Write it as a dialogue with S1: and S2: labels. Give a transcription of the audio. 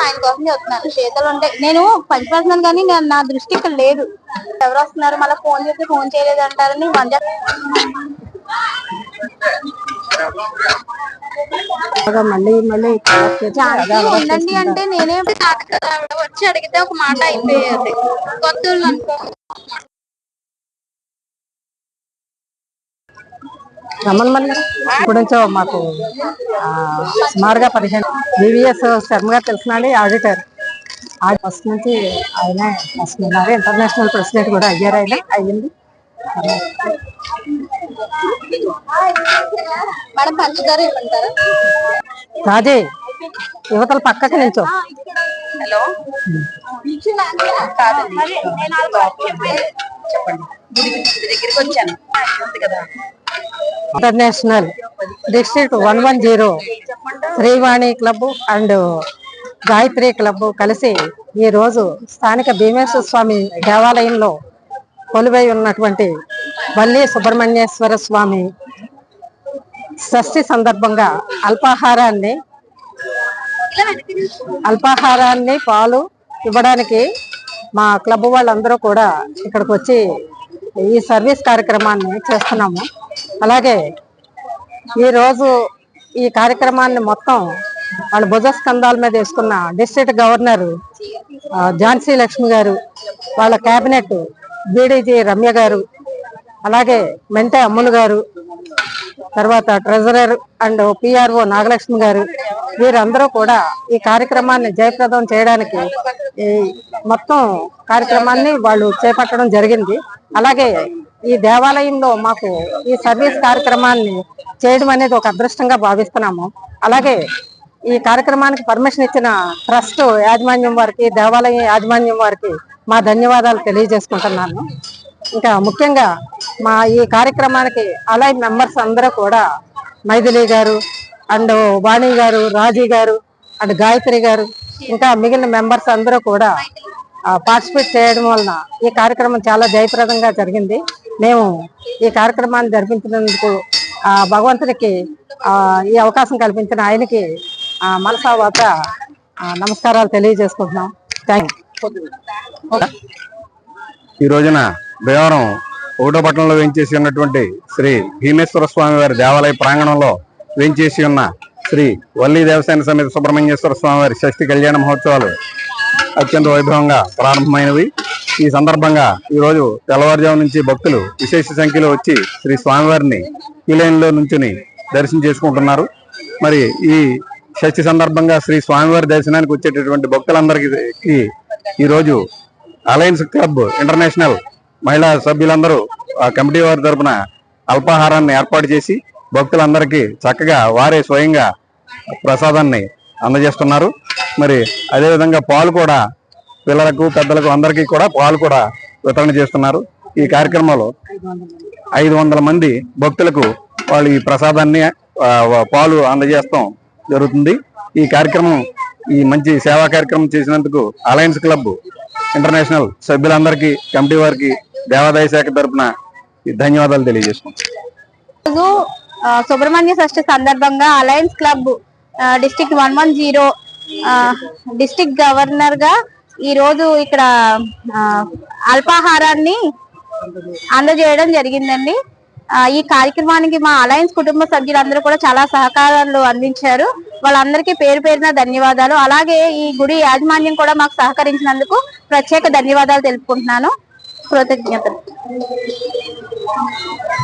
S1: ఆయన కోసం చెప్తున్నాను చేతులు ఉంటాయి నేను పంచిపెడుతున్నాను కానీ నేను నా దృష్టి ఇక్కడ లేదు. ఎవరు వస్తున్నారు? మళ్ళీ ఫోన్ చేస్తే ఫోన్ చేయలేదు అంటారని ఝాన్సీ ఉండండి అంటే నేనే వచ్చి అడిగితే ఒక మాట అయిపోయేది. కొత్త అనుకో
S2: రమణ మళ్ళీ ఇప్పుడు నుంచో మాకు ఆ, సుమారుగా పదిహేను బీవీఎస్ శర్మ గారు తెలిసినండి ఆడిటర్. ఆ ఫస్ట్ నుంచి ఆయన ఫస్ట్ ఉన్నారు. ఇంటర్నేషనల్ ప్రెసిడెంట్ కూడా అయ్యారు ఆయన అయ్యింది. రాజే యువతల పక్కకి నిల్చో.
S1: హలో? కాదండి. చెప్పండి. దగ్గరికి వచ్చాను. కదా.
S2: International district one one zero Srivani club and Gayatri club కలిసి ఈరోజు స్థానిక భీమేశ్వర స్వామి దేవాలయంలో కొలువై ఉన్నటువంటి వల్లి సుబ్రహ్మణ్యేశ్వర స్వామి షష్ఠి సందర్భంగా అల్పాహారాన్ని అల్పాహారాన్ని పాలు ఇవ్వడానికి మా క్లబ్ వాళ్ళందరూ కూడా ఇక్కడికి వచ్చి ఈ సర్వీస్ కార్యక్రమాన్ని చేస్తున్నాము. అలాగే ఈరోజు ఈ కార్యక్రమాన్ని మొత్తం వాళ్ళ భుజ స్కంధాల మీద వేసుకున్న డిస్ట్రిక్ట్ గవర్నర్ ఝాన్సీ లక్ష్మి గారు వాళ్ళ కేబినెట్ బీడీజీ రమ్య గారు అలాగే మెంటే అమ్ములు గారు తర్వాత ట్రెజరర్ అండ్ పిఆర్ఓ నాగలక్ష్మి గారు వీరందరూ కూడా ఈ కార్యక్రమాన్ని జయప్రదం చేయడానికి ఈ మొత్తం కార్యక్రమాన్ని వాళ్ళు చేపట్టడం జరిగింది. అలాగే ఈ దేవాలయంలో మాకు ఈ సర్వీస్ కార్యక్రమాన్ని చేయడం అనేది ఒక అదృష్టంగా భావిస్తున్నాము. అలాగే ఈ కార్యక్రమానికి పర్మిషన్ ఇచ్చిన ట్రస్ట్ యాజమాన్యం వారికి దేవాలయం యాజమాన్యం వారికి మా ధన్యవాదాలు తెలియజేసుకుంటున్నాను. ఇంకా ముఖ్యంగా మా ఈ కార్యక్రమానికి అలై మెంబర్స్ అందరూ కూడా మైథిలి గారు అండ్ వాణి గారు రాజీ గారు అండ్ గాయత్రి గారు ఇంకా మిగిలిన మెంబర్స్ అందరూ కూడా పార్టిసిపేట్ చేయడం వలన ఈ కార్యక్రమం చాలా జయప్రదంగా జరిగింది. మేము ఈ కార్యక్రమాన్ని జరిపించినందుకు భగవంతుడికి ఈ అవకాశం కల్పించిన ఆయనకి మనసా వాత నమస్కారాలు తెలియజేసుకుంటున్నాం. థ్యాంక్
S3: ఈ రోజున భీమవరం ఒకటో పట్టణంలో వేయించేసి ఉన్నటువంటి శ్రీ భీమేశ్వర స్వామి వారి దేవాలయ ప్రాంగణంలో వేయించేసి ఉన్న శ్రీ వల్లి దేవసేన సమేత సుబ్రహ్మణ్యేశ్వర స్వామి వారి షష్ఠి కళ్యాణ మహోత్సవాలు అత్యంత వైభవంగా ప్రారంభమైనవి. ఈ సందర్భంగా ఈరోజు తెల్లవారుజాము నుంచి భక్తులు విశేష సంఖ్యలో వచ్చి శ్రీ స్వామివారిని క్యూలైన్లో నుంచుని దర్శనం చేసుకుంటున్నారు. మరి ఈ షష్ఠి సందర్భంగా శ్రీ స్వామివారి దర్శనానికి వచ్చేటటువంటి భక్తులందరికీ ఈరోజు అలయన్స్ క్లబ్ ఇంటర్నేషనల్ మహిళా సభ్యులందరూ ఆ కమిటీ వారి తరపున అల్పాహారాన్ని ఏర్పాటు చేసి భక్తులందరికీ చక్కగా వారే స్వయంగా ప్రసాదాన్ని అందజేస్తున్నారు. మరి అదేవిధంగా పాలు కూడా పిల్లలకు పెద్దలకు అందరికీ కూడా పాలు కూడా వితరణ చేస్తున్నారు. ఈ కార్యక్రమంలో ఐదు వందల మంది భక్తులకు వాళ్ళు ఈ ప్రసాదాన్ని పాలు అందజేస్తాం జరుగుతుంది. ఈ కార్యక్రమం ఈ మంచి సేవా కార్యక్రమం చేసినందుకు అలయన్స్ క్లబ్ ఇంటర్నేషనల్ సభ్యులందరికీ కమిటీ వారికి దేవాదాయ శాఖ తరఫున ఈ ధన్యవాదాలు తెలియజేసుకుంటాం
S1: సుబ్రహ్మణ్య షష్ఠి సందర్భంగా Alliance Club district one one zero district గవర్నర్గా ఈ రోజు ఇక్కడ అల్పాహారాన్ని అందజేయడం జరిగిందండి. ఈ కార్యక్రమానికి మా అలయన్స్ కుటుంబ సభ్యులందరూ కూడా చాలా సహకారాలు అందించారు. వాళ్ళందరికీ పేరు పేరున ధన్యవాదాలు. అలాగే ఈ గుడి యాజమాన్యం కూడా మాకు సహకరించినందుకు ప్రత్యేక ధన్యవాదాలు తెలుపుకుంటున్నాను. కృతజ్ఞతలు.